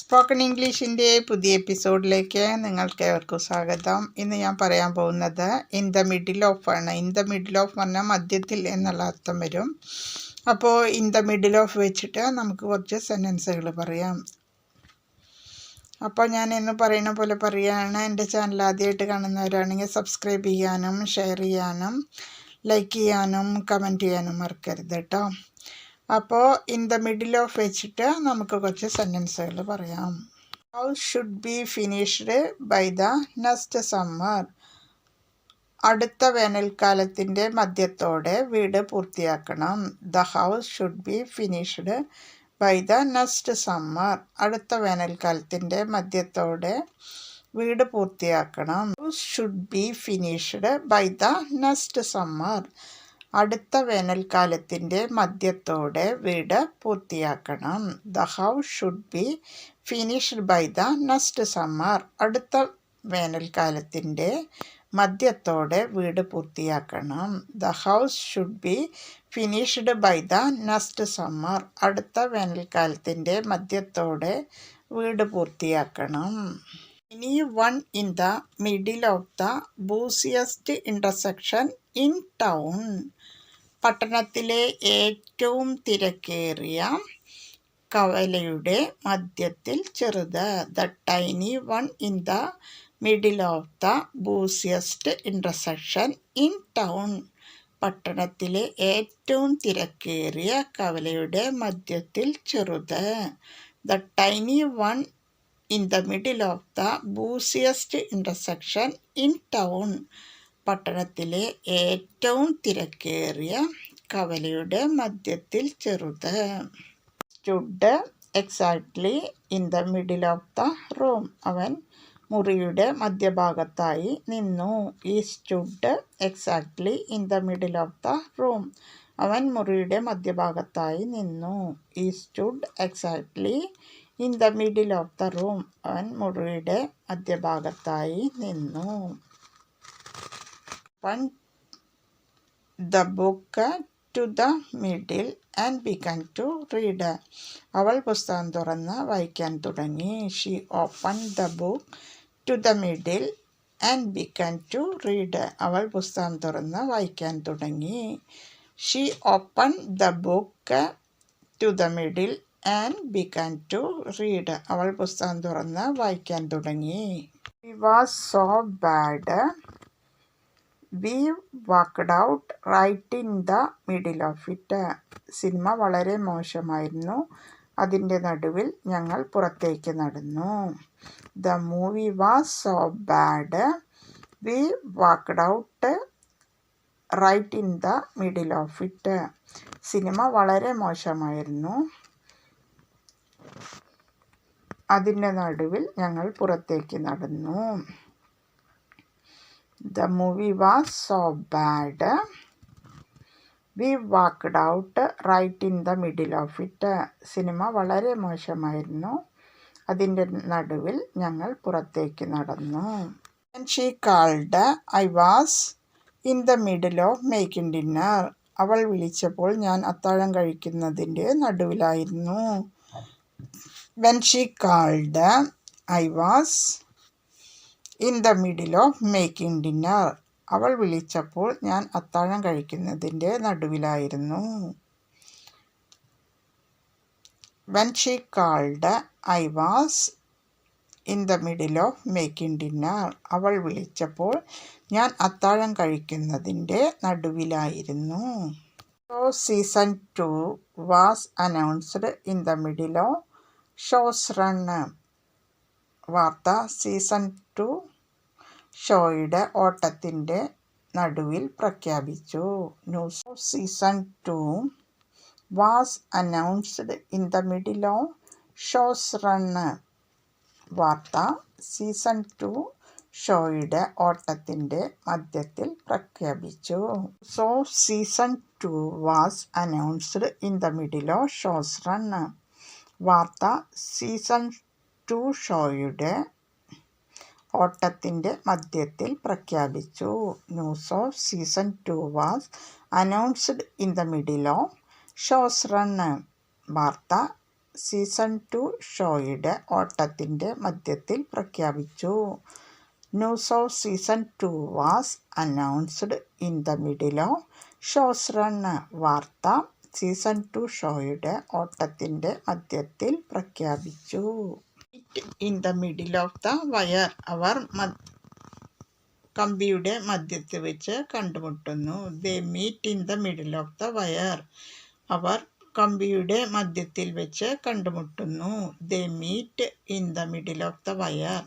Spoken ഇംഗ്ലീഷിന്റെ പുതിയ എപ്പിസോഡിലേക്ക് നിങ്ങൾക്ക് ഏവർക്കും സ്വാഗതം. ഇന്ന് ഞാൻ പറയാൻ പോകുന്നത് ഇൻ ദ മിഡിൽ ഓഫ് ആണ്. ഇൻ ദ മിഡിൽ ഓഫ് പറഞ്ഞാൽ മധ്യത്തിൽ എന്നുള്ള അർത്ഥം വരും. അപ്പോൾ ഇൻ ദ മിഡിൽ ഓഫ് വെച്ചിട്ട് നമുക്ക് കുറച്ച് സെന്റൻസുകൾ പറയാം. അപ്പോൾ ഞാൻ എന്ന് പറയുന്ന പോലെ പറയുകയാണ് എന്റെ ചാനൽ ആദ്യമായിട്ട് കാണുന്നവരാണെങ്കിൽ സബ്സ്ക്രൈബ് ചെയ്യാനും ഷെയർ ചെയ്യാനും ലൈക്ക് ചെയ്യാനും കമന്റ് ചെയ്യാനും മറക്കരുത് കേട്ടോ. അപ്പോൾ ഇൻ ദ മിഡിൽ ഓഫ് വെച്ചിട്ട് നമുക്ക് കുറച്ച് സെന്റൻസുകൾ പറയാം. How should be finished by the next summer അടുത്ത വേനൽക്കാലത്തിന്റെ മധ്യത്തോടെ വീട് പൂർത്തിയാക്കണം. The house should be finished by the next summer അടുത്ത വേനൽക്കാലത്തിന്റെ മധ്യത്തോടെ വീട് പൂർത്തിയാക്കണം. House should be finished by the next summer അടുത്ത വേനൽക്കാലത്തിന്റെ മധ്യത്തോടെ വീട് പൂർത്തിയാക്കണം. The house should be finished by the next summer അടുത്ത വേനൽക്കാലത്തിന്റെ മധ്യത്തോടെ വീട് പൂർത്തിയാക്കണം. The house should be finished by the next summer അടുത്ത വേനൽക്കാലത്തിന്റെ മധ്യത്തോടെ വീട് പൂർത്തിയാക്കണം. ഇനി one in the middle of the busiest intersection in town പട്ടണത്തിലെ ഏറ്റവും തിരക്കേറിയ കവലയുടെ മധ്യത്തിൽ ചെറുത് the tiny one in the middle of the busiest intersection in town പട്ടണത്തിലെ ഏറ്റവും തിരക്കേറിയ കവലയുടെ മധ്യത്തിൽ ചെറുത് the tiny one in the middle of the busiest intersection in town പട്ടണത്തിലെ ഏറ്റവും തിരക്കേറിയ കവലയുടെ മധ്യത്തിൽ ചെറുത്. Stood exactly in the middle of the room അവൻ മുറിയുടെ മധ്യഭാഗത്തായി നിന്നു. ഈ stood exactly in the middle of the room അവൻ മുറിയുടെ മധ്യഭാഗത്തായി നിന്നു. ഈ stood exactly in the middle of the room അവൻ മുറിയുടെ മധ്യഭാഗത്തായി നിന്നു. Opened the book to the middle and began to read. അവൾ പുസ്തകം തുറന്ന് വായിക്കാൻ തുടങ്ങി. She open the book to the middle and began to read അവൾ പുസ്തകം തുറന്ന് വായിക്കാൻ തുടങ്ങി. She open the book to the middle and began to read അവൾ പുസ്തകം തുറന്ന് വായിക്കാൻ തുടങ്ങി. Was so bad we walked out right in the middle of it cinema വളരെ മോശമായിരുന്നു. അതിന്റെ നടുവിൽ ഞങ്ങൾ പുറത്തേക്ക് നടന്നു. The movie was so bad we walked out right in the middle of it cinema വളരെ മോശമായിരുന്നു. അതിന്റെ നടുവിൽ ഞങ്ങൾ പുറത്തേക്ക് നടന്നു. The movie was so bad. We walked out right in the middle of it cinema വളരെ മോശമായിരുന്നു. അതിന്റെ നടുവിൽ ഞങ്ങൾ പുറത്തേക്ക് നടന്നു. And she called I was in the middle of making dinner അവൾ വിളിച്ചപ്പോൾ ഞാൻ അത്താഴം കഴിക്കുന്നതിന്റെ നടുവിലായിരുന്നു. When she called I was in the middle of making dinner അവൾ വിളിച്ചപ്പോൾ ഞാൻ അത്താഴം കഴിക്കുന്നതിന്റെ നടുവിലായിരുന്നു. When she called I was in the middle of making dinner അവൾ വിളിച്ചപ്പോൾ ഞാൻ അത്താഴം കഴിക്കുന്നതിന്റെ നടുവിലായിരുന്നു. Show season two was announced in the middle of show's run വാർത്ത സീസൺ ടു ഷോയുടെ ഓട്ടത്തിന്റെ നടുവിൽ പ്രഖ്യാപിച്ചു. News of season two was announced in the middle of show's run. വാർത്ത സീസൺ ടു ഷോയുടെ ഓട്ടത്തിന്റെ മധ്യത്തിൽ പ്രഖ്യാപിച്ചു. So season two was announced in the middle of show's run. വാർത്ത സീസൺ ടു ഷോയുടെ ഓട്ടത്തിന്റെ മധ്യത്തിൽ പ്രഖ്യാപിച്ചു. News of season two was announced in the middle of show's run. വാർത്ത സീസൺ ടു ഷോയുടെ ഓട്ടത്തിന്റെ മധ്യത്തിൽ പ്രഖ്യാപിച്ചു. News of season two was announced in the middle of show's run. വാർത്ത സീസൺ ടു ഷോയുടെ ഓട്ടത്തിന്റെ മധ്യത്തിൽ പ്രഖ്യാപിച്ചു. In the middle of the wire അവർ കമ്പിയുടെ മധ്യത്തിൽ വെച്ച് കണ്ടുമുട്ടുന്നു. They meet in the middle of the wire അവർ കമ്പിയുടെ മധ്യത്തിൽ വെച്ച് കണ്ടുമുട്ടുന്നു. They meet in the middle of the wire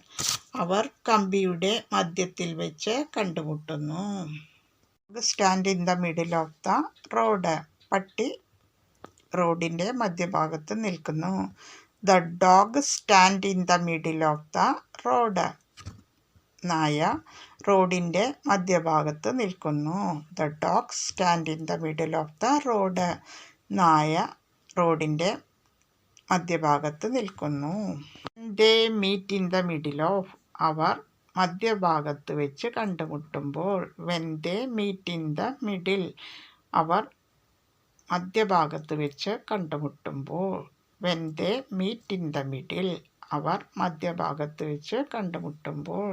അവർ കമ്പിയുടെ മധ്യത്തിൽ വെച്ച് കണ്ടുമുട്ടുന്നു. Stand in the middle of the road പട്ടി റോഡിന്റെ മധ്യഭാഗത്ത് നിൽക്കുന്നു. The dog stand in the middle of the road നായ റോഡിന്റെ മധ്യഭാഗത്ത് നിൽക്കുന്നു. The dog stand in the middle of the road നായ റോഡിന്റെ മധ്യഭാഗത്ത് നിൽക്കുന്നു. They meet in the middle of അവർ മധ്യഭാഗത്ത് വെച്ച് കണ്ടുമുട്ടുമ്പോൾ when they meet in the middle അവർ മധ്യഭാഗത്ത് വെച്ച് കണ്ടുമുട്ടുമ്പോൾ when meet in the middle അവർ മധ്യഭാഗത്ത് വെച്ച് കണ്ടുമുട്ടുമ്പോൾ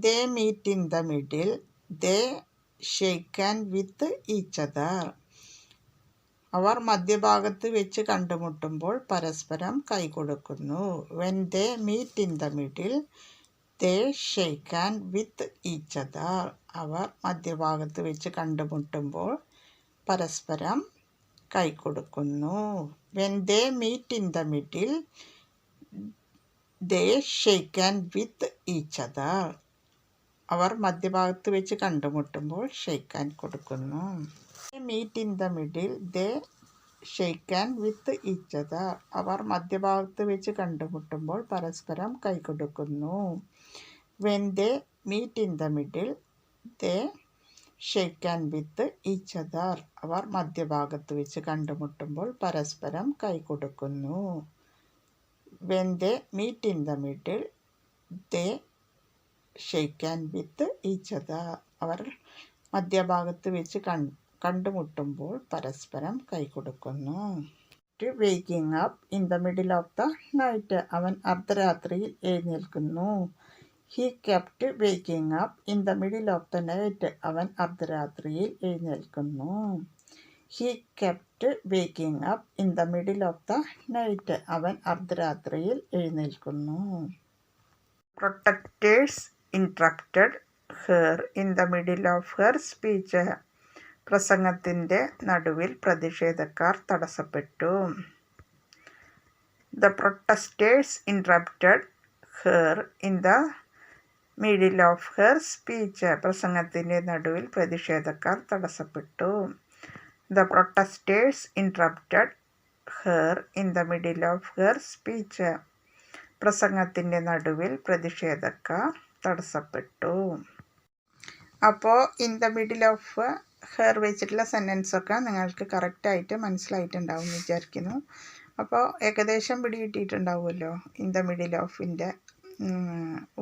they meet in the middle they shake with each other അവർ മധ്യഭാഗത്ത് വെച്ച് കണ്ടുമുട്ടുമ്പോൾ പരസ്പരം കൈകൊടുക്കുന്നു. When they meet in the middle they shake and with each other അവർ മധ്യഭാഗത്ത് വെച്ച് കണ്ടുമുട്ടുമ്പോൾ പരസ്പരം കൈകൊടുക്കുന്നു. When they meet in the middle, they shake and with each other. അവർ മധ്യഭാഗത്ത് വെച്ച് കണ്ടുമുട്ടുമ്പോൾ ഷെയ്ക്ക് ഹാൻഡ് കൊടുക്കുന്നു. Meet in the middle they shake hand with each other അവർ മധ്യഭാഗത്ത് വെച്ച് കണ്ടുമുട്ടുമ്പോൾ പരസ്പരം കൈകൊടുക്കുന്നു when they meet in the middle they shake and with each other അവർ മധ്യഭാഗത്ത് വെച്ച് കണ്ടുമുട്ടുമ്പോൾ പരസ്പരം കൈകൊടുക്കുന്നു. When they meet in the middle they shake and with each other അവർ മധ്യഭാഗത്ത് വെച്ച് കണ്ടുമുട്ടുമ്പോൾ പരസ്പരം കൈ കൊടുക്കുന്നു waking up in the middle of the night അവൻ അർദ്ധരാത്രിയിൽ എഴുന്നേൽക്കുന്നു. He kept waking up in the middle of the night അവൻ അർദ്ധരാത്രിയിൽ എഴുന്നേൽക്കുന്നു. He kept waking up in the middle of the night അവൻ അർദ്ധരാത്രിയിൽ എഴുന്നേൽക്കുന്നു. Protectors interrupted her in the middle of her speech പ്രസംഗത്തിന്റെ നടുവിൽ പ്രതിഷേധക്കാർ തടസ്സപ്പെട്ടു. The protesters interrupted her in the middle of her speech പ്രസംഗത്തിന്റെ നടുവിൽ പ്രതിഷേധക്കാർ തടസ്സപ്പെട്ടു. The protesters interrupted her in the middle of her speech പ്രസംഗത്തിന്റെ നടുവിൽ പ്രതിഷേധക്കാർ തടസ്സപ്പെട്ടു. അപ്പോൾ in the middle of hair വെച്ചിട്ടുള്ള സെന്റൻസൊക്കെ നിങ്ങൾക്ക് കറക്റ്റായിട്ട് മനസ്സിലായിട്ടുണ്ടാവും വിചാരിക്കുന്നു. അപ്പോൾ ഏകദേശം പിടികിട്ടിയിട്ടുണ്ടാവുമല്ലോ ഇൻ ദ മിഡിൽ ഓഫിന്റെ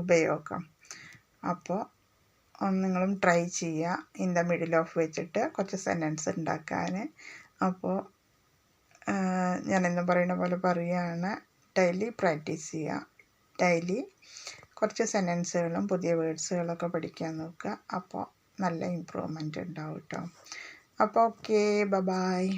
ഉപയോഗം. അപ്പോൾ നിങ്ങളും ട്രൈ ചെയ്യുക ഇൻ ദ മിഡിൽ ഓഫ് വെച്ചിട്ട് കുറച്ച് സെന്റൻസ് ഉണ്ടാക്കാൻ അപ്പോൾ ഞാനെന്നും പറയുന്ന പോലെ പറയുകയാണ് ഡെയിലി പ്രാക്ടീസ് ചെയ്യുക ഡെയിലി കുറച്ച് സെന്റൻസുകളും പുതിയ വേർഡ്സുകളൊക്കെ പഠിക്കാൻ നോക്കുക. അപ്പോൾ നല്ല ഇമ്പ്രൂവ്മെന്റ് ഉണ്ടാവും കേട്ടോ അപ്പോൾ ഓക്കേ ബ ബായ്